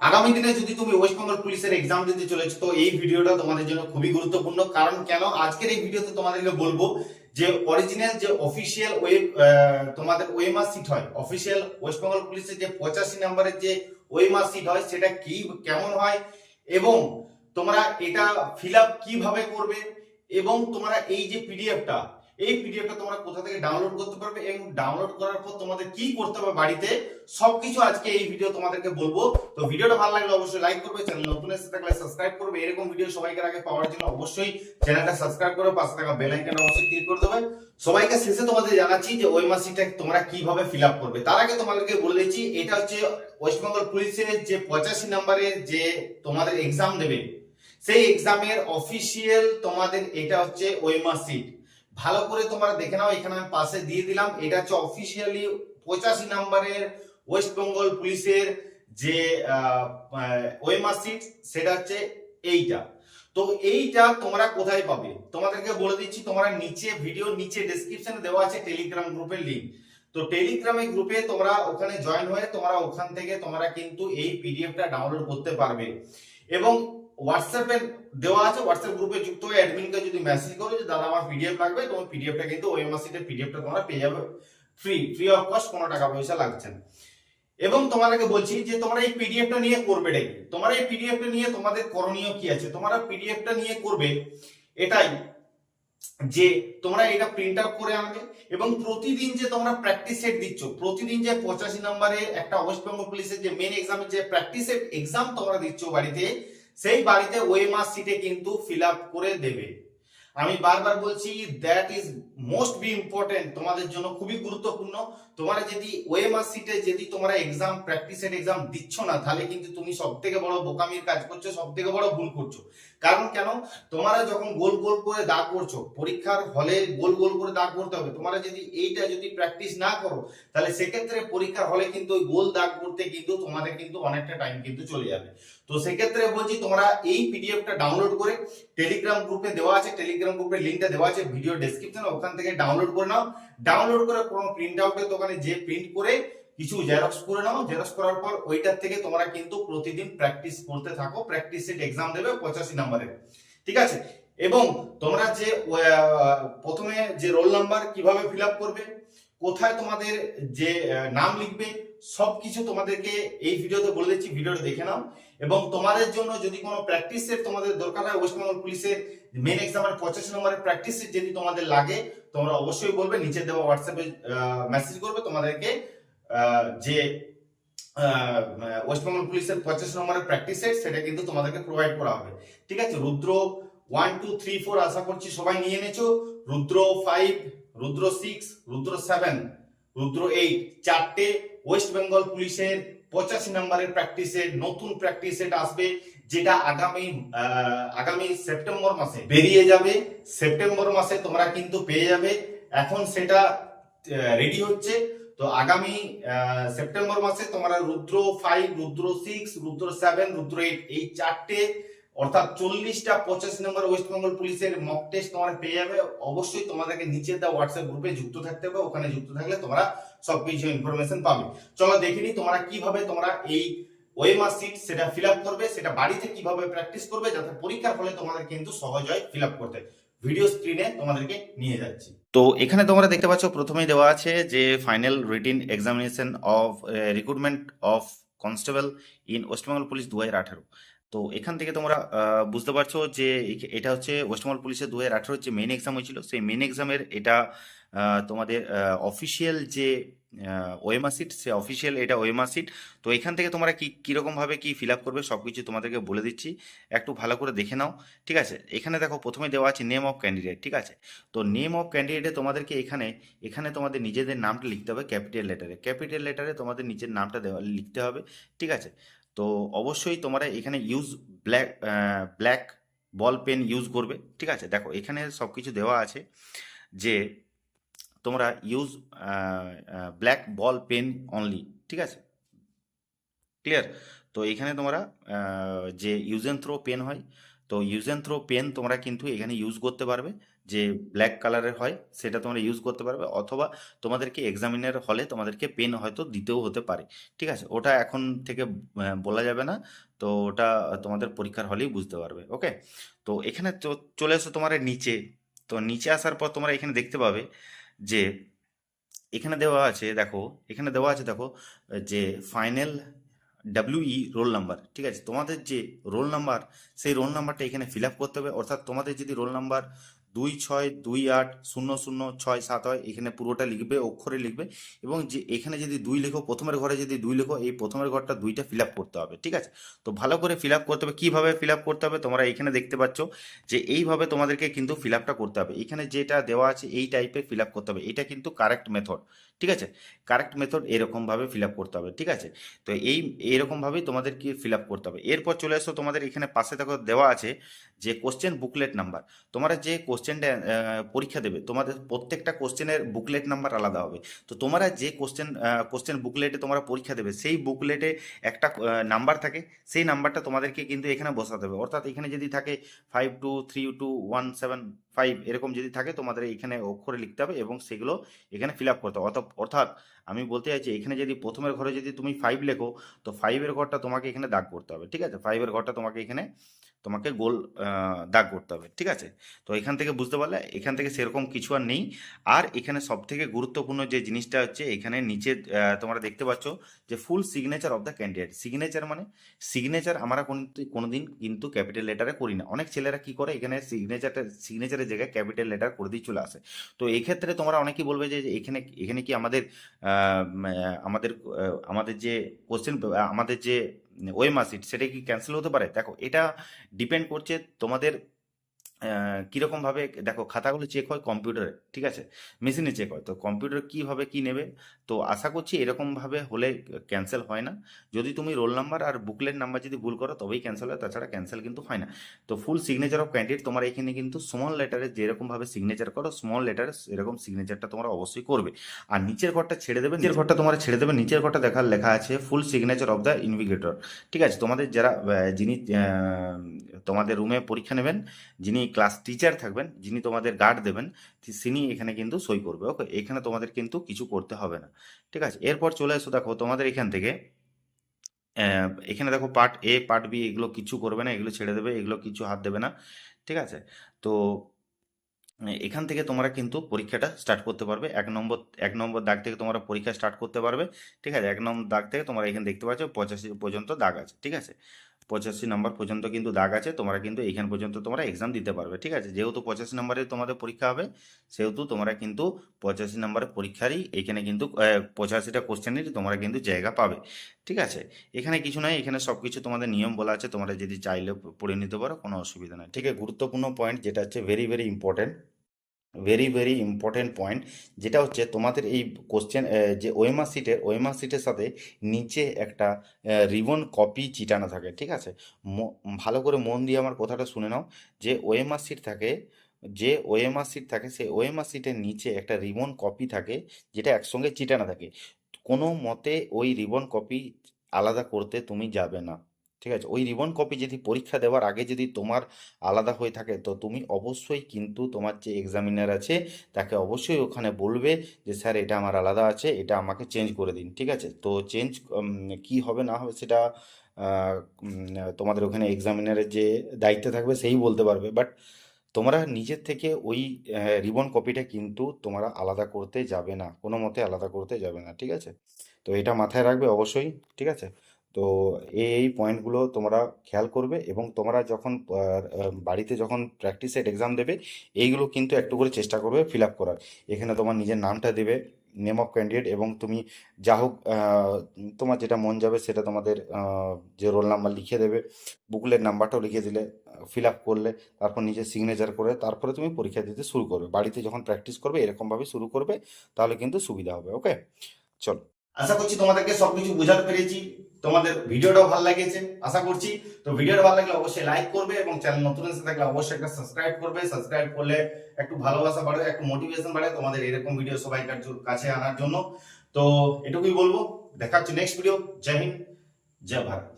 আগামী দিনে যদি তুমি ওয়েস্ট বেঙ্গল পুলিশের এক্সাম দিতে চলেছো, তো এই ভিডিওটা তোমাদের জন্য খুবই গুরুত্বপূর্ণ। কারণ কেন? আজকের এই ভিডিওতে তোমাদেরকে বলব যে অরিজিনাল যে অফিসিয়াল ওয়েব তোমাদের ওয়েমার সিট হয় অফিসিয়াল ওয়েস্ট বেঙ্গল পুলিশের যে পঁচাশি নম্বরের যে ওয়েমার সিট হয়, সেটা কি, কেমন হয়, এবং তোমরা এটা ফিল আপ কীভাবে করবে, এবং তোমরা এই যে পিডিএফটা এই পিডিএফটা তোমরা কোথা থেকে ডাউনলোড করতে পারবে এবং ডাউনলোড করার পর তোমাদের কি করতে হবে বাড়িতে, সবকিছু আজকে এই ভিডিও তোমাদেরকে বলব। তো ভিডিওটা ভালো লাগলে অবশ্যই লাইক করবে চ্যানেল নতুন এসে থাকলে সাবস্ক্রাইব করবে। এরকম ভিডিও সবাইকে আগে পাওয়ার জন্য অবশ্যই চ্যানেলটা সাবস্ক্রাইব করে পাশে থাকা বেল আইকনটা অবশ্যই ক্লিক করে দেবে। সবাইকে শেষে তোমাদের জানাচ্ছি যে ওই মাসিটা তোমরা কীভাবে ফিল আপ করবে। তার আগে তোমাদেরকে বলে দিচ্ছি, এটা হচ্ছে ওয়েস্ট বেঙ্গল পুলিশের যে পঁচাশি নম্বরের যে তোমাদের এক্সাম দেবে, সেই এক্সামের অফিসিয়াল তোমাদের এটা হচ্ছে ওয়েমার সিট ভালো করে তোমরা দেখে নাও, এখানে আমি পাশে দিয়ে দিলাম। এটা হচ্ছে অফিসিয়ালি পঁচাশি নম্বরের ওয়েস্ট বেঙ্গল পুলিশের যে ওয়েমার সিট হচ্ছে এইটা। তো এইটা তোমরা কোথায় পাবে? তোমাদেরকে বলে দিচ্ছি, তোমরা নিচে ভিডিও নিচে ডেসক্রিপশনে দেওয়া আছে টেলিগ্রাম গ্রুপের লিংক তো টেলিগ্রামে গ্রুপে তোমরা ওখানে জয়েন হয়ে তোমরা ওখান থেকে তোমরা কিন্তু এই পিডিএফটা ডাউনলোড করতে পারবে। এবং হোয়াটসঅ্যাপে দেওয়া আছে হোয়াটসঅ্যাপ গ্রুপে যুক্ত হয়ে অ্যাডমিনকে যদি মেসেজ করো যে, দাদা, আমার পিডিএফ লাগবে। তোমার পিডিএফটা কিন্তু ওএমআর সিটের পিডিএফটা তোমরা পেয়ে যাবে। ফ্রি ফ্রি অফ কস্ট কোনো টাকা পয়সা লাগছে না। এবং তোমাদেরকে বলছি যে, তোমরা এই পিডিএফটা নিয়ে করবে কি তোমরা এই পিডিএফটা নিয়ে তোমাদের করণীয় কি আছে? তোমরা পিডিএফটা নিয়ে করবে এটাই যে, তোমরা এটা প্রিন্ট আউট করে আনবে এবং প্রতিদিন যে তোমরা প্র্যাকটিস সেট দিচ্ছ, প্রতিদিন যে পঁচাশি নম্বরে একটা ওয়েস্ট বেঙ্গল পুলিশের যে মেন এক্সামের যে প্র্যাকটিস সেট এক্সাম তোমরা দিচ্ছ বাড়িতে সেই বাড়িতে ওই মাস সিটে কিন্তু ফিল আপ করে দেবে। আমি বারবার বলছি that is most be important তোমাদের জন্য খুবই গুরুত্বপূর্ণ। তোমরা যদি ওএমআর সিটে যদি তোমরা এক্সাম প্র্যাকটিসের এক্সাম দিচ্ছ না, তাহলে কিন্তু তুমি সব থেকে বড় বোকামির কাজ করছ সব থেকে বড় ভুল করছ। কারণ কেন? তোমরা যখন গোল গোল করে দাগ করছ, পরীক্ষার হলে গোল গোল করে দাগ করতে হবে। তোমরা যদি এইটা যদি প্র্যাকটিস না করো, তাহলে সেক্ষেত্রে পরীক্ষার হলে কিন্তু ওই গোল দাগ করতে কিন্তু তোমাদের কিন্তু অনেকটা টাইম কিন্তু চলে যাবে। তো সেক্ষেত্রে বলছি, তোমরা এই পিডিএফটা ডাউনলোড করে টেলিগ্রাম গ্রুপে দেওয়া আছে টেলিগ্রাম গ্রুপের লিঙ্কটা দেওয়া আছে ভিডিও ডেসক্রিপশনে ওখান থেকে ডাউনলোড করে নাও। ডাউনলোড করে কোনো প্রিন্ট আউটের দোকানে যে প্রিন্ট করে কিছু জেরক্স করে নাও জেরক্স করার পর ওইটার থেকে তোমরা কিন্তু প্রতিদিন প্র্যাকটিস করতে থাকো প্র্যাকটিস সেট এক্সাম দেবে পঁচাশি নাম্বারের ঠিক আছে? এবং তোমরা যে প্রথমে যে রোল নাম্বার কীভাবে ফিল করবে, কোথায় তোমাদের যে নাম লিখবে সবকিছু তোমাদেরকে এই ভিডিওতে বলে দিচ্ছি, ভিডিওটা দেখে নাও। এবং তোমাদের জন্য যদি কোনো প্র্যাকটিস সেট তোমাদের দরকার হয়, ওয়েস্ট বেঙ্গল পুলিশের মেন এক্সামের পঁচাশি নম্বরের প্র্যাকটিস সেট যদি তোমাদের লাগে, তোমরা অবশ্যই বলবে, নিচে দেওয়া হোয়াটসঅ্যাপে মেসেজ করবে তোমাদেরকে যে ওয়েস্ট বেঙ্গল পুলিশের পঁচাশি নম্বরের প্র্যাকটিস সেট সেটা কিন্তু তোমাদেরকে প্রোভাইড করা হবে। ঠিক আছে? Rudra one two three four আশা করছি সবাই নিয়ে এনেছো Rudra five Rudra six Rudra seven Rudra eight চারটে ওয়েস্ট বেঙ্গল পুলিশের পঁচাশি নম্বরের প্র্যাকটিসের নতুন প্র্যাকটিস সেট আসবে, যেটা আগামী আগামী সেপ্টেম্বর মাসে বেরিয়ে যাবে। সেপ্টেম্বর মাসে তোমরা কিন্তু পেয়ে যাবে। এখন সেটা রেডি হচ্ছে। তো আগামী সেপ্টেম্বর মাসে তোমরা Rudra five Rudra six Rudra seven Rudra eight এই চারটে অর্থাৎ চল্লিশটা পঁচাশি নম্বর ওয়েস্ট বেঙ্গল পুলিশের মক টেস্ট তোমরা পেয়ে যাবে। অবশ্যই তোমাদেরকে নিচে দেওয়া হোয়াটসঅ্যাপ গ্রুপে যুক্ত থাকতে হবে। ওখানে যুক্ত থাকলে তোমরা সবকিছু ইনফরমেশন পাবে। চলো দেখে নি তোমরা কীভাবে তোমরা এই ওয়েমার সিট সেটা ফিল করবে, সেটা বাড়িতে কীভাবে প্র্যাকটিস করবে যাতে পরীক্ষার ফলে তোমাদের কিন্তু সহজ হয় ফিল করতে। ভিডিও স্ক্রিনে তোমাদেরকে নিয়ে যাচ্ছি। তো এখানে তোমরা দেখতে পাচ্ছ প্রথমেই দেওয়া আছে যে final written examination of recruitment of constable in West Bengal police দু হাজার আঠারো। তো এখান থেকে তোমরা বুঝতে পারছ যে এটা হচ্ছে ওয়েস্টবেঙ্গল পুলিশের দু হাজার আঠারোর যে মেন এক্সাম হয়েছিল, সেই মেন এক্সামের এটা তোমাদের অফিসিয়াল যে ওয়েমার সিট সে অফিসিয়াল এটা ওয়েমার সিট তো এখান থেকে তোমরা কি কীরকমভাবে কি ফিল আপ করবে সব কিছু তোমাদেরকে বলে দিচ্ছি। একটু ভালো করে দেখে নাও, ঠিক আছে? এখানে দেখো প্রথমে দেওয়া আছে নেম অফ ক্যান্ডিডেট ঠিক আছে? তো নেম অফ ক্যান্ডিডেটে তোমাদেরকে এখানে এখানে তোমাদের নিজেদের নামটা লিখতে হবে ক্যাপিটাল লেটারে ক্যাপিটাল লেটারে তোমাদের নিজের নামটা দেওয়া, লিখতে হবে, ঠিক আছে? তো অবশ্যই তোমরা এখানে use black black ball pen use করবে। ঠিক আছে? দেখো, এখানে সব কিছু দেওয়া আছে যে তোমরা use black ball pen only ঠিক আছে? ক্লিয়ার তো এখানে তোমরা যে ইউজ থ্রো পেন হয়, তো ইউজ থ্রো পেন তোমরা কিন্তু এখানে ইউজ করতে পারবে। যে ব্ল্যাক কালারের হয়, সেটা তোমরা ইউজ করতে পারবে অথবা তোমাদেরকে এক্সামিনের হলে তোমাদেরকে পেন হয়তো দিতেও হতে পারে। ঠিক আছে? ওটা এখন থেকে বলা যাবে না। তো ওটা তোমাদের পরীক্ষার হলেই বুঝতে পারবে ওকে তো এখানে চলে এসো তোমার নিচে। তো নিচে আসার পর তোমরা এখানে দেখতে পাবে যে, এখানে দেওয়া আছে, দেখো, এখানে দেওয়া আছে, দেখো, যে ফাইনাল ডাব্লিউই রোল নাম্বার ঠিক আছে? তোমাদের যে রোল নাম্বার সেই রোল নাম্বারটা এখানে ফিল আপ করতে হবে। অর্থাৎ তোমাদের যদি রোল নাম্বার দুই ছয় দুই আট শূন্য শূন্য ছয় সাত হয়, এখানে পুরোটা লিখবে, অক্ষরে লিখবে এবং যে এখানে যদি দুই লেখো, প্রথমের ঘরে যদি দুই লেখো, এই প্রথমের ঘরটা দুইটা ফিল করতে হবে, ঠিক আছে? তো ভালো করে ফিল করতে হবে। কীভাবে ফিল করতে হবে? তোমরা এখানে দেখতে পাচ্ছ যে এইভাবে তোমাদেরকে কিন্তু ফিল করতে হবে। এখানে যেটা দেওয়া আছে, এই টাইপের ফিল করতে হবে। এটা কিন্তু কারেক্ট মেথড ঠিক আছে? কারেক্ট মেথড এরকমভাবে ফিল করতে হবে, ঠিক আছে? তো এই এরকমভাবেই তোমাদেরকে ফিল করতে হবে। এরপর চলে আসো তোমাদের এখানে পাশে দেখো দেওয়া আছে যে কোশ্চেন বুকলেট নাম্বার তোমরা যে কোশ্চেনটা পরীক্ষা দেবে, তোমাদের প্রত্যেকটা কোশ্চেনের বুকলেট নাম্বার আলাদা হবে। তো তোমরা যে কোশ্চেন কোশ্চেন বুকলেটে তোমরা পরীক্ষা দেবে, সেই বুকলেটে একটা নাম্বার থাকে, সেই নাম্বারটা তোমাদেরকে কিন্তু এখানে বসাতে হবে। অর্থাৎ এখানে যদি থাকে five two three two one seven five এরকম যদি থাকে, তোমাদের এখানে অক্ষরে লিখতে হবে এবং সেগুলো এখানে ফিল আপ করতে হবে। অর্থাৎ- আমি বলতে চাইছি, এখানে যদি প্রথমের ঘরে যদি তুমি ফাইভ লেখো, তো ফাইভের ঘরটা তোমাকে এখানে দাগ করতে হবে, ঠিক আছে? ফাইভের ঘরটা তোমাকে এখানে তোমাকে গোল দাগ করতে হবে, ঠিক আছে? তো এখান থেকে বুঝতে পারলে, এখান থেকে সেরকম কিছু আর নেই। আর এখানে সব থেকে গুরুত্বপূর্ণ যে জিনিসটা হচ্ছে, এখানে নিচে তোমরা দেখতে পাচ্ছ যে full signature of the candidate signature মানে সিগনেচার আমরা কিন্তু কোনোদিন কিন্তু ক্যাপিটাল লেটারে করি না। অনেক ছেলেরা কি করে, এখানে সিগনেচারটা সিগনেচারের জায়গায় ক্যাপিটাল লেটার করে দিয়ে চলে আসে। তো এই ক্ষেত্রে তোমরা অনেকেই বলবে যে এখানে এখানে কি আমাদের আমাদের আমাদের যে কোশ্চেন আমাদের যে ওয়েমার সিট সেটা কি ক্যান্সেল হতে পারে? দেখো এটা ডিপেন্ড করছে তোমাদের কিরকমভাবে দেখো খাতাগুলো চেক হয় কম্পিউটারে ঠিক আছে? মেশিনে চেক হয়। তো কম্পিউটার কীভাবে কি নেবে? তো আশা করছি এরকমভাবে হলে ক্যান্সেল হয় না। যদি তুমি রোল নাম্বার আর বুকলেট নাম্বার যদি ভুল করো, তবেই ক্যান্সেল হয়, তাছাড়া ক্যান্সেল কিন্তু হয় না। তো ফুল সিগনেচার অফ ক্যান্ডিডেট তোমার এখানে কিন্তু স্মল লেটারে যেরকমভাবে সিগনেচার করো স্মল লেটারে এরকম সিগনেচারটা তোমরা অবশ্যই করবে। আর নিচের ঘরটা ছেড়ে দেবে, নিচের ঘরটা তোমরা ছেড়ে দেবে, নিচের ঘরটা দেখার লেখা আছে full signature of the invigilator ঠিক আছে? তোমাদের যারা যিনি তোমাদের রুমে পরীক্ষা নেবেন, যিনি ক্লাস টিচার থাকবেন, যিনি তোমাদের গার্ড দেবেন তিনি এখানে কিন্তু সই করবে ওকে এখানে তোমাদের কিন্তু কিছু করতে হবে না, ঠিক আছে? এরপর চলে এসো, দেখো, তোমাদের এখান থেকে এখানে দেখো পার্ট এ পার্ট বি এগুলো কিছু করবে না, এগুলো ছেড়ে দেবে, এগুলো কিছু হাত দেবে না, ঠিক আছে? তো এখান থেকে তোমরা কিন্তু পরীক্ষাটা স্টার্ট করতে পারবে, এক নম্বর এক নম্বর দাগ থেকে তোমরা পরীক্ষা স্টার্ট করতে পারবে, ঠিক আছে? এক নম্বর দাগ থেকে তোমরা এখানে দেখতে পাচ্ছ, পঁচাশি পর্যন্ত দাগ আছে, ঠিক আছে? পঁচাশি নাম্বার পর্যন্ত কিন্তু দাগ আছে, তোমরা কিন্তু এখান পর্যন্ত তোমরা এক্সাম দিতে পারবে, ঠিক আছে? যেহেতু পঁচাশি নাম্বারে তোমাদের পরীক্ষা হবে, সেহেতু তোমরা কিন্তু পঁচাশি নাম্বারের পরীক্ষারই এখানে কিন্তু পঁচাশিটা কোশ্চেনেরই তোমরা কিন্তু জায়গা পাবে, ঠিক আছে? এখানে কিছু নয়, এখানে সব কিছু তোমাদের নিয়ম বলা আছে, তোমরা যদি চাইলে পড়ে নিতে পারো, কোনো অসুবিধা নেই, ঠিক আছে? গুরুত্বপূর্ণ পয়েন্ট যেটা হচ্ছে very very important very very important point যেটা হচ্ছে তোমাদের এই কোশ্চেন যে ওয়েমার সিটের ওয়েমার সিটের সাথে নিচে একটা রিবন কপি চিটানো থাকে, ঠিক আছে? ভালো করে মন দিয়ে আমার কথাটা শুনে নাও, যে ওয়েমার সিট থাকে, যে ওএমআর সিট থাকে, সেই ওএমআর সিটের নিচে একটা রিবন কপি থাকে, যেটা একসঙ্গে চিটানো থাকে। কোনো মতে ওই রিবন কপি আলাদা করতে তুমি যাবে না। ঠিক আছে? ওই রিবন কপি যদি পরীক্ষা দেওয়ার আগে যদি তোমার আলাদা হয়ে থাকে, তো তুমি অবশ্যই কিন্তু তোমার যে এক্সামিনার আছে, তাকে অবশ্যই ওখানে বলবে যে, স্যার, এটা আমার আলাদা আছে, এটা আমাকে চেঞ্জ করে দিন। ঠিক আছে? তো চেঞ্জ কি হবে, না হবে সেটা তোমাদের ওখানে এক্সামিনারের যে দায়িত্বে থাকবে, সেই বলতে পারবে। বাট তোমরা নিজের থেকে ওই রিবন কপিটা কিন্তু তোমরা আলাদা করতে যাবে না। কোনো মতে আলাদা করতে যাবে না, ঠিক আছে? তো এটা মাথায় রাখবে অবশ্যই, ঠিক আছে? তো এই পয়েন্টগুলো তোমরা খেয়াল করবে এবং তোমরা যখন বাড়িতে যখন প্র্যাকটিস সেট এক্সাম দেবে, এইগুলো কিন্তু একটু করে চেষ্টা করবে ফিল আপ করার। এখানে তোমার নিজের নামটা দেবে নেম অফ ক্যান্ডিডেট এবং তুমি যা হোক তোমার যেটা মন যাবে সেটা তোমাদের যে রোল নাম্বার লিখে দেবে বুকলেট নাম্বারটাও লিখে দিলে ফিল আপ করলে, তারপর নিজে সিগনেচার করে, তারপরে তুমি পরীক্ষা দিতে শুরু করবে। বাড়িতে যখন প্র্যাকটিস করবে, এরকমভাবে শুরু করবে, তাহলে কিন্তু সুবিধা হবে ওকে চলো। আশা করছি তোমাদেরকে সবকিছু বোঝাতে পেরেছি। তোমাদের ভিডিওটাও ভালো লেগেছে, আশা করছি। তো ভিডিওটা ভালো লাগলে অবশ্যই লাইক করবে এবং চ্যানেল নতুন এসে থাকলে অবশ্যই একটা সাবস্ক্রাইব করবে। সাবস্ক্রাইব করলে একটু ভালোবাসা বাড়ে একটু মোটিভেশন বাড়ে তোমাদের এরকম ভিডিও সবাই কাছে আনার জন্য। তো এটুকুই বলব। দেখা হচ্ছে নেক্সট ভিডিও জয় হিন্দ, জয় ভারত।